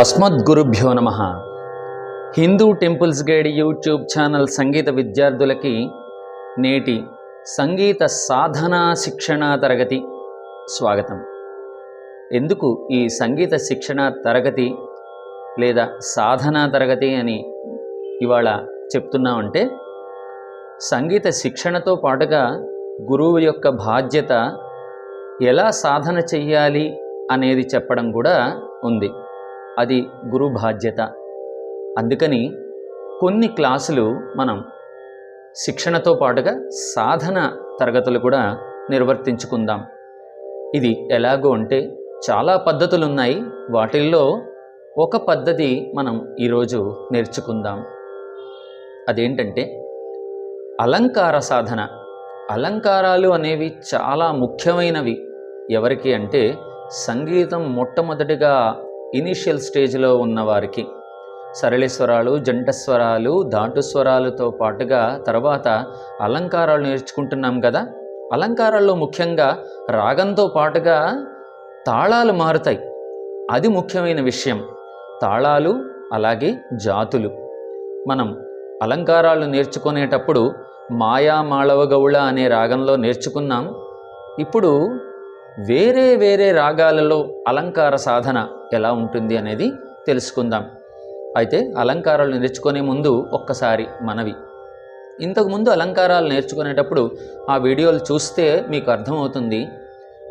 అస్మద్గురుభ్యో నమ. Hindu temples guide YouTube channel సంగీత విద్యార్థులకి నేటి సంగీత సాధనా శిక్షణ తరగతి స్వాగతం. ఎందుకు ఈ సంగీత శిక్షణ తరగతి లేదా సాధనా తరగతి అని ఇవాళ చెప్తున్నామంటే సంగీత శిక్షణతో పాటుగా గురువు యొక్క బాధ్యత ఎలా సాధన చెయ్యాలి అనేది చెప్పడం కూడా ఉంది. అది గురు బాధ్యత. అందుకని కొన్ని క్లాసులు మనం శిక్షణతో పాటుగా సాధన తరగతులు కూడా నిర్వర్తించుకుందాం. ఇది ఎలాగో అంటే చాలా పద్ధతులు ఉన్నాయి వాటిల్లో ఒక పద్ధతి మనం ఈరోజు నేర్చుకుందాం. అదేంటంటే అలంకార సాధన. అలంకారాలు అనేవి చాలా ముఖ్యమైనవి. ఎవరికి అంటే సంగీతం మొట్టమొదటిగా ఇనిషియల్ స్టేజ్లో ఉన్నవారికి స్వరాలు జంటస్వరాలు దాటుస్వరాలతో పాటుగా తర్వాత అలంకారాలు నేర్చుకుంటున్నాం కదా? అలంకారాల్లో ముఖ్యంగా రాగంతో పాటుగా తాళాలు మారుతాయి. అది ముఖ్యమైన విషయం. తాళాలు అలాగే జాతులు. మనం అలంకారాలు నేర్చుకునేటప్పుడు మాయా మాళవ గౌళ అనే రాగంలో నేర్చుకున్నాం. ఇప్పుడు వేరే వేరే రాగాలలో అలంకార సాధన ఎలా ఉంటుంది అనేది తెలుసుకుందాం. అయితే అలంకారాలు నేర్చుకునే ముందు ఒక్కసారి మనవి. ఇంతకుముందు అలంకారాలు నేర్చుకునేటప్పుడు ఆ వీడియోలు చూస్తే మీకు అర్థమవుతుంది.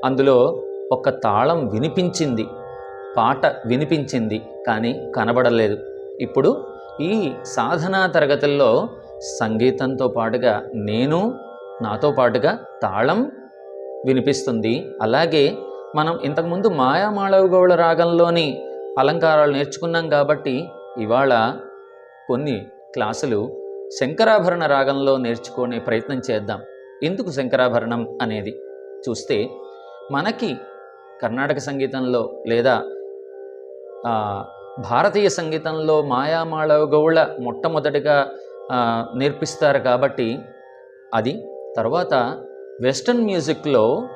అందులో ఒక తాళం వినిపించింది పాట వినిపించింది కానీ కనబడలేదు. ఇప్పుడు ఈ సాధనా తరగతుల్లో సంగీతంతో పాటుగా నేను నాతో పాటుగా తాళం వినిపిస్తుంది. అలాగే మనం ఇంతకుముందు మాయామాళవగౌళ రాగంలోని అలంకారాలు నేర్చుకున్నాం కాబట్టి ఇవాళ కొన్ని క్లాసులు శంకరాభరణ రాగంలో నేర్చుకునే ప్రయత్నం చేద్దాం. ఎందుకు శంకరాభరణం అనేది? చూస్తే మనకి కర్ణాటక సంగీతంలో లేదా భారతీయ సంగీతంలో మాయామాళవ గౌళ మొట్టమొదటిగా నేర్పిస్తారు కాబట్టి అది తర్వాత వెస్టర్న్ మ్యూజిక్లో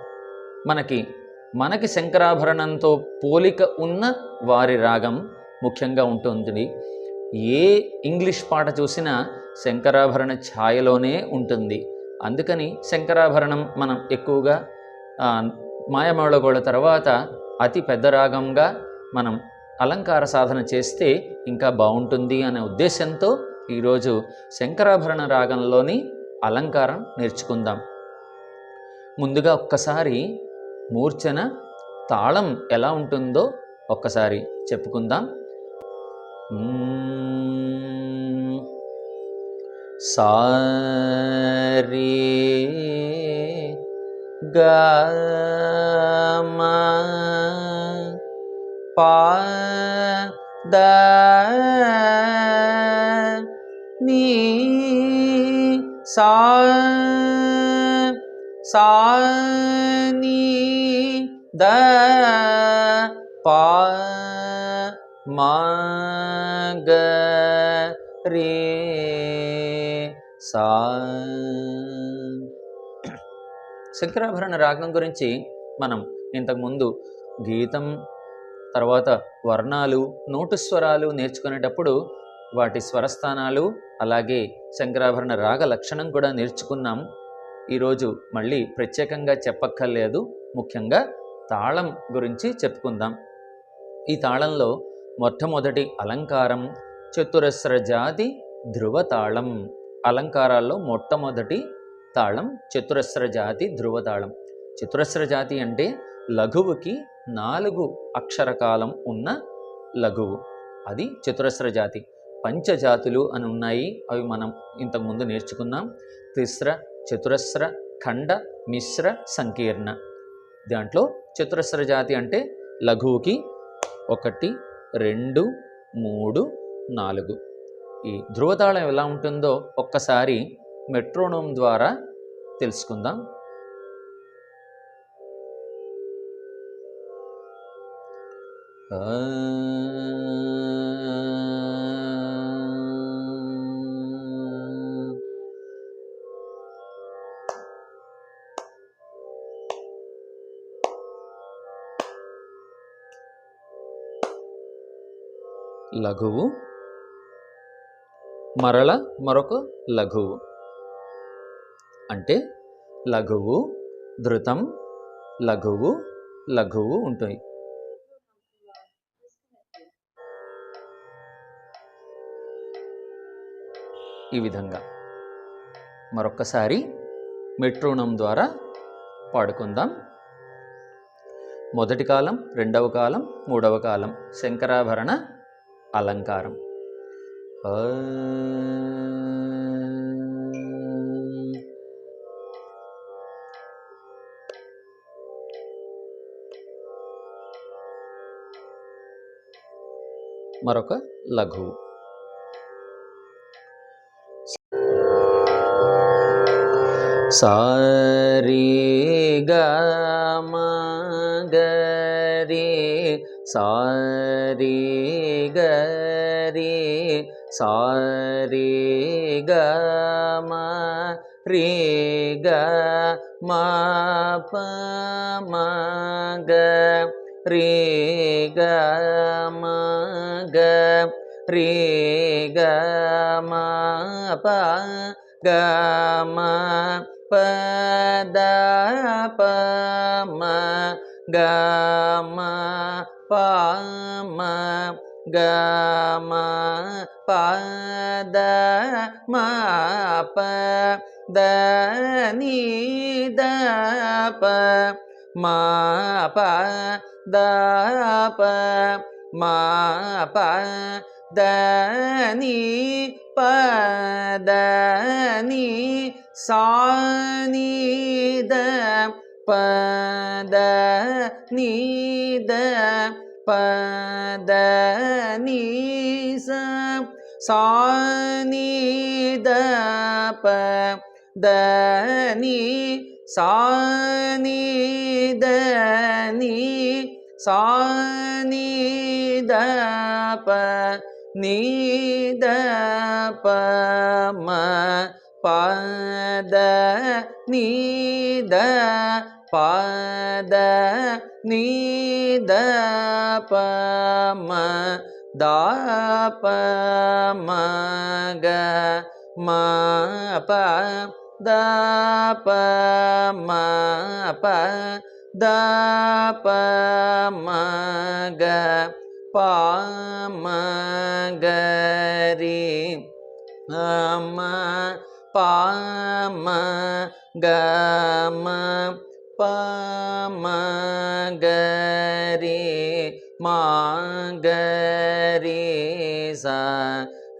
మనకి మనకి శంకరాభరణంతో పోలిక ఉన్న వారి రాగం ముఖ్యంగా ఉంటుంది. ఏ ఇంగ్లీష్ పాట చూసినా శంకరాభరణ ఛాయలోనే ఉంటుంది. అందుకని శంకరాభరణం మనం ఎక్కువగా ఆ, మాయమాళగోళ తర్వాత అతి పెద్ద రాగంగా మనం అలంకార సాధన చేస్తే ఇంకా బాగుంటుంది అనే ఉద్దేశంతో ఈరోజు శంకరాభరణ రాగంలోని అలంకారం నేర్చుకుందాం. ముందుగా ఒక్కసారి మూర్ఛన తాళం ఎలా ఉంటుందో ఒక్కసారి చెప్పుకుందాం. సారీ గమా పాద నీ సా సా నీ ద పా మా గ రే సా శంకరాభరణ రాగం గురించి మనం ఇంతకుముందు గీతం తర్వాత వర్ణాలు నోటు స్వరాలు నేర్చుకునేటప్పుడు వాటి స్వరస్థానాలు అలాగే శంకరాభరణ రాగ లక్షణం కూడా నేర్చుకున్నాం. ఈరోజు మళ్ళీ ప్రత్యేకంగా చెప్పక్కర్లేదు. ముఖ్యంగా తాళం గురించి చెప్పుకుందాం. ఈ తాళంలో మొట్టమొదటి అలంకారం చతురస్ర జాతి ధ్రువ తాళం అలంకారాల్లో మొట్టమొదటి తాళం చతురస్ర జాతి ధ్రువ తాళం చతురస్ర జాతి అంటే లఘువుకి నాలుగు అక్షరకాలం ఉన్న లఘువు. అది చతురస్ర జాతి పంచజాతులు అని ఉన్నాయి. అవి మనం ఇంతకుముందు నేర్చుకున్నాం. తిస్ర చతురస్ర ఖండ మిశ్ర సంకీర్ణ. దాంట్లో చతురస్ర జాతి అంటే లఘువుకి ఒకటి రెండు మూడు నాలుగు. ఈ ధ్రువతాళం ఎలా ఉంటుందో ఒక్కసారి మెట్రోనోమ్ ద్వారా తెలుసుకుందాం. Uh... లఘువు. మరల మరొక లఘువు. అంటే లఘువు ధృతం లఘువు లఘువు ఉంటాయి. ఈ విధంగా. మరొక్కసారి మెట్రోనం ద్వారా పాడుకుందాం. మొదటి కాలం రెండవ కాలం మూడవ కాలం శంకరాభరణ అలంకారం ఆ. మరొక లఘువు సారీ గరి సారీ గరి సారీ గమ రే గ మా ప మ గ రే గ మ గ రే గ మ ప గ మ ప ద ప మ గ మ ప మ గ మ ప ద మ ప ద ని ద ప మ ప ద ప మ ప ద ని ప ద ని సా ని ద ప ద ని ద ప ద ని స సా ని ద ప ద ని సా ని ద ని సా ని ద ప ని ద ప మ ప ద ని ద ప ద ని ద ప మ ద ప మ గ మ ప ద ప మ ప ద ప మ గ ప మ గ రి మ ప మ గ మ ప మ గ రి మ గ రి స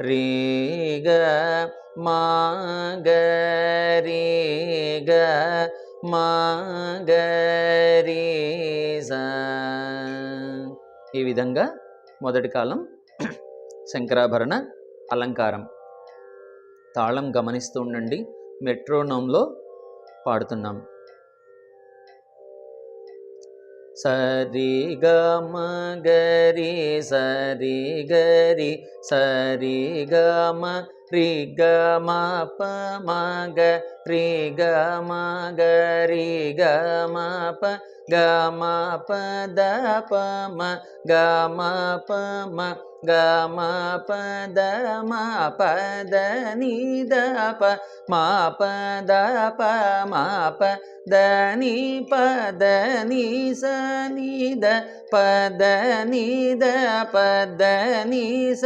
రి గ మ గ రి గ మ గ రి స ఈ విధంగా మొదటి కాలం శంకరాభరణ అలంకారం తాళం గమనిస్తూ ఉండండి. మెట్రోనోమ్లో పాడుతున్నాం. సరి గమ గరి సరి గరి సరి గమ రి గ ప మగ గ రి గ మ గ గ ప గ మ ప ద ప మ గ మ ప మ గ మ ప ద మ ప ద ని ద ప మ ప ద ప మ ప ద ని ప ద ని స ని ద ప ద ని ద ప ద ని స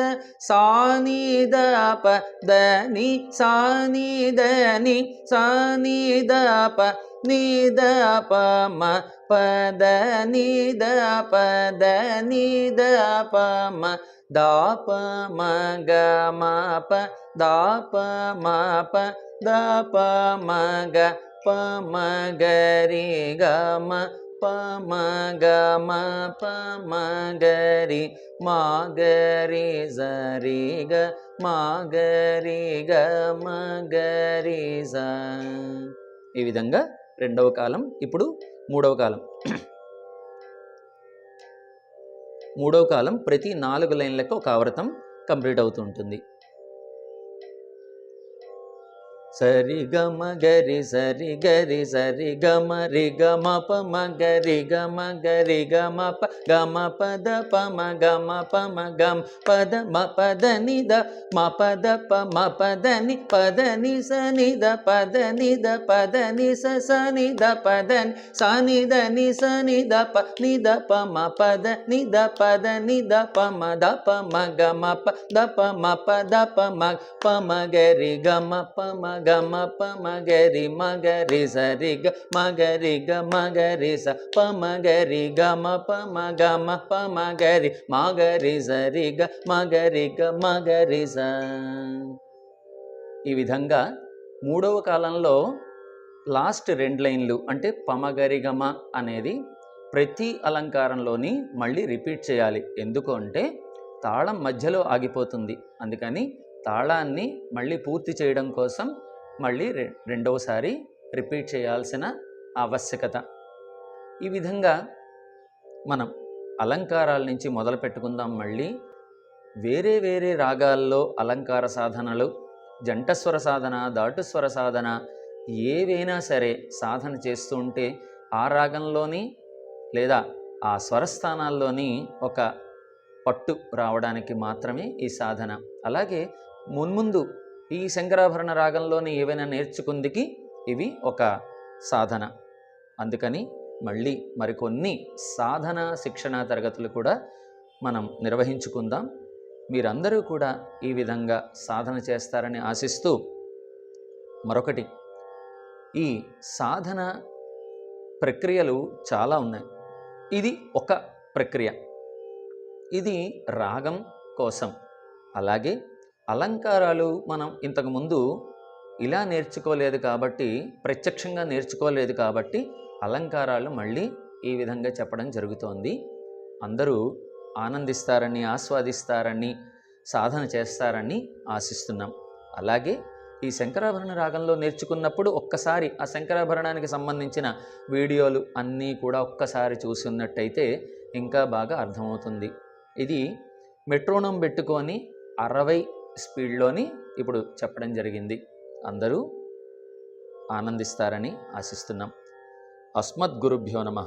సా ని ద ప ద ని సా ని ద ని సా ని ద ప ని ద ప మ పద నిద పద ద ప ని ద ప మ దాప మ గ మ ప ద పమ మ ప ద ప మ గ ప మ గ రి గ మ ప మ గ మ ప మ గ రి మ గ రి జ రి గ మ గ రి గ మ గ రి జ ఈ విధంగా రెండవ కాలం ఇప్పుడు మూడవ కాలం. మూడవ కాలం ప్రతి నాలుగు లైన్లకు ఒక ఆవృతం కంప్లీట్ అవుతూ సరి గమ గరి సరి గరి సరి గమ రి గమ ప మ గరి గమ గరి గమ ప గమ పద ప మ గమ ప మ గమ పద మ పద ని ద మ పద ప మ పద ని పద ని స ని ద పద ని ద పద ని స స ని ద పద ని స ని ద ని స ని ద ప ని ద ప మ పద ని ద పద ని ద ప మ ద ప మ గమ ప ద ప మ ప ద ప మ ప మ గరి గమ ప మ గ మ ప మగరి గరి మ రి గ మ గ మగరి స ప మగరి గ మ ప మ గ మ ప మ గరి మ గ మగరి గ మగరి స. ఈ విధంగా మూడవ కాలంలో లాస్ట్ రెండు లైన్లు అంటే పమగరిగమ అనేది ప్రతి అలంకారంలోని మళ్ళీ రిపీట్ చేయాలి. ఎందుకు అంటే తాళం మధ్యలో ఆగిపోతుంది. అందుకని తాళాన్ని మళ్ళీ పూర్తి చేయడం కోసం మళ్ళీ రె రెండవసారి రిపీట్ చేయాల్సిన ఆవశ్యకత. ఈ విధంగా మనం అలంకారాల నుంచి మొదలు పెట్టుకుందాం మళ్ళీ. వేరే వేరే రాగాల్లో అలంకార సాధనలు జంటస్వర సాధన దాటుస్వర సాధన ఏవైనా సరే సాధన చేస్తూ ఉంటే ఆ రాగంలోని లేదా ఆ స్వరస్థానాల్లోని ఒక పట్టు రావడానికి మాత్రమే ఈ సాధన. అలాగే మున్ముందు ఈ శంకరాభరణ రాగంలోని ఏవైనా నేర్చుకుందికి ఇవి ఒక సాధన. అందుకని మళ్ళీ మరికొన్ని సాధన శిక్షణ తరగతులు కూడా మనం నిర్వహించుకుందాం. మీరందరూ కూడా ఈ విధంగా సాధన చేస్తారని ఆశిస్తూ మరొకటి ఈ సాధన ప్రక్రియలు చాలా ఉన్నాయి. ఇది ఒక ప్రక్రియ. ఇది రాగం కోసం. అలాగే అలంకారాలు మనం ఇంతకుముందు ఇలా నేర్చుకోలేదు కాబట్టి ప్రత్యక్షంగా నేర్చుకోలేదు కాబట్టి అలంకారాలు మళ్ళీ ఈ విధంగా చెప్పడం జరుగుతోంది. అందరూ ఆనందిస్తారని ఆస్వాదిస్తారని సాధన చేస్తారని ఆశిస్తున్నాం. అలాగే ఈ శంకరాభరణ రాగంలో నేర్చుకున్నప్పుడు ఒక్కసారి ఆ శంకరాభరణానికి సంబంధించిన వీడియోలు అన్నీ కూడా ఒక్కసారి చూసి ఉన్నట్టయితే ఇంకా బాగా అర్థమవుతుంది. ఇది మెట్రోనం పెట్టుకొని అరవై స్పీడ్లోని ఇప్పుడు చెప్పడం జరిగింది. అందరూ ఆనందిస్తారని ఆశిస్తున్నాం. అస్మద్గురుభ్యో నమ.